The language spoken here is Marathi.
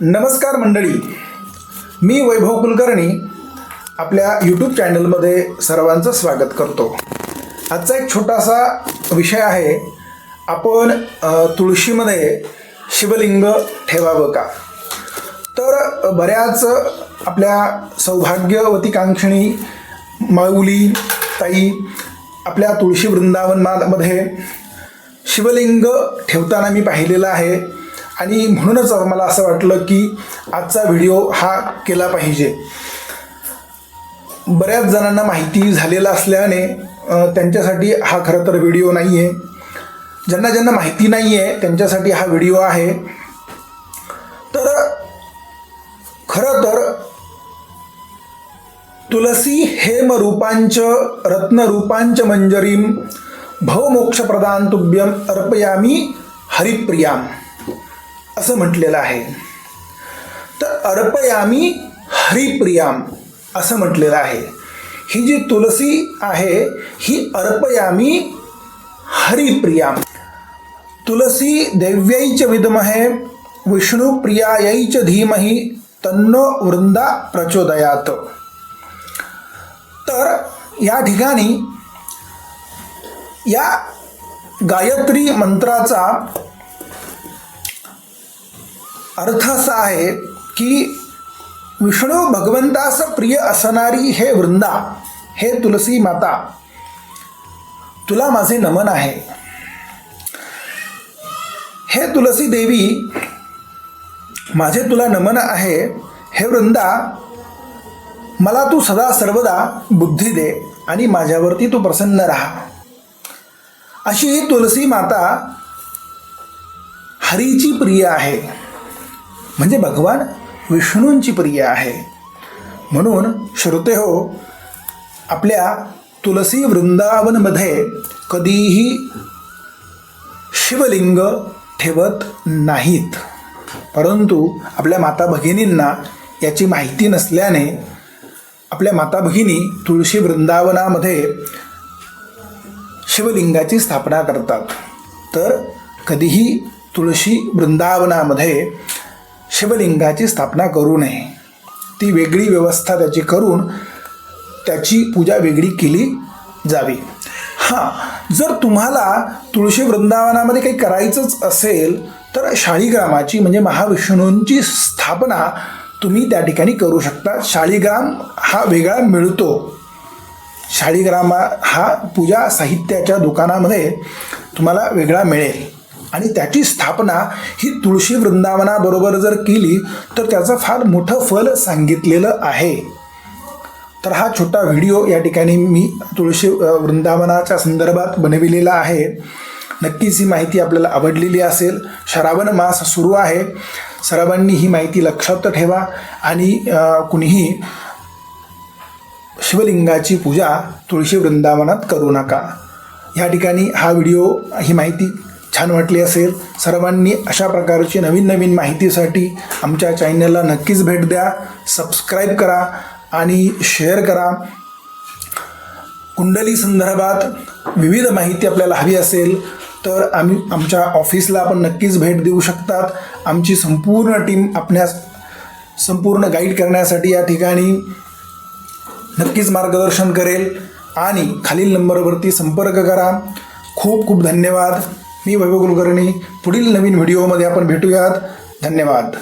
नमस्कार मंडळी. मी वैभव कुलकर्णी आपल्या यूट्यूब चॅनलमध्ये सर्वांचं स्वागत करतो. आजचा एक छोटासा विषय आहे आपण तुळशीमध्ये शिवलिंग ठेवावं का? तर बऱ्याच आपल्या सौभाग्यवती कांक्षणी माऊली ताई आपल्या तुळशी वृंदावनमध्ये शिवलिंग ठेवताना मी पाहिलेलं आहे. आणि म्हणूनच मला असं वाटलं की आजचा व्हिडिओ हा केला पाहिजे. बऱ्याच जणांना माहिती झालेला असल्याने त्यांच्यासाठी हा खरं तर व्हिडिओ नाही आहे ज्यांना ज्यांना माहिती नाही आहे त्यांच्यासाठी हा व्हिडिओ आहे. तर खरं तर तुलसी हेम रूपांच रत्नरूपांच मंजरीम भवमोक्षप्रदान तुभ्यम अर्पयामी हरिप्रियाम. असं म्हटलेलं आहे. तर अर्पयामी हरिप्रियाम असं म्हटलेलं आहे. ही जी तुलसी आहे ही अर्पयामी हरिप्रियाम. तुलसी देव्यैच विद्महे विष्णुप्रियायैच च तन्नो वृंदा प्रचोदयात. तर या ठिकाणी या गायत्री मंत्राचा अर्थ असा आहे की विष्णू भगवंतास प्रिय असणारी हे वृंदा हे तुलसी माता तुला माझे नमन आहे. हे तुलसी देवी माझे तुला नमन आहे हे वृंदा मला तू सदा सर्वदा बुद्धी दे आणि माझ्यावरती तू प्रसन्न राहा. अशी ही तुलसी माता हरीची प्रिय आहे. म्हणजे भगवान विष्णूंची प्रिय आहे. म्हणून श्रोते हो आपल्या तुलसी वृंदावनमध्ये कधीही शिवलिंग ठेवत नाहीत. परंतु आपल्या माता भगिनींना याची माहिती नसल्याने आपल्या माता भगिनी तुळशी वृंदावनामध्ये शिवलिंगाची स्थापना करतात. तर कधीही तुळशी वृंदावनामध्ये शिवलिंगाची स्थापना करू नये. ती वेगळी व्यवस्था त्याची करून त्याची पूजा वेगळी केली जावी. हां जर तुम्हाला तुळशी वृंदावनामध्ये काही करायचंच असेल तर शाळीग्रामाची म्हणजे महाविष्णूंची स्थापना तुम्ही त्या ठिकाणी करू शकता. शाळीग्राम हा वेगळा मिळतो. शाळीग्रामा हा पूजा साहित्याच्या दुकानामध्ये तुम्हाला वेगळा मिळेल. आणि त्याची स्थापना ही तुळशी वृंदावनाबरोबर जर केली तर त्याचं फार मोठं फल सांगितलेलं आहे. तर हा छोटा व्हिडिओ या ठिकाणी मी तुळशी वृंदावनाच्या संदर्भात बनविलेला आहे. नक्कीच ही माहिती आपल्याला आवडलेली असेल. श्रावण मास सुरू आहे. सर्वांनी ही माहिती लक्षात ठेवा आणि कुणीही शिवलिंगाची पूजा तुळशी वृंदावनात करू नका. या ठिकाणी हा व्हिडिओ ही माहिती छान वाटली असेल. सर्वांनी अशा प्रकारची नवीन नवीन माहितीसाठी आमच्या चॅनलला नक्कीच भेट द्या. सबस्क्राईब करा आणि शेअर करा. कुंडली संदर्भात विविध माहिती आपल्याला हवी असेल तर आम्ही आमच्या ऑफिसला आपण नक्कीच भेट देऊ शकतात. आमची संपूर्ण टीम आपणास संपूर्ण गाईड करण्यासाठी या ठिकाणी नक्कीच मार्गदर्शन करेल. आणि खालील नंबरवरती संपर्क करा. खूप खूप धन्यवाद. मी वैभव कुलकर्णी. पुढील नवीन व्हिडिओमध्ये आपण भेटूयात. धन्यवाद.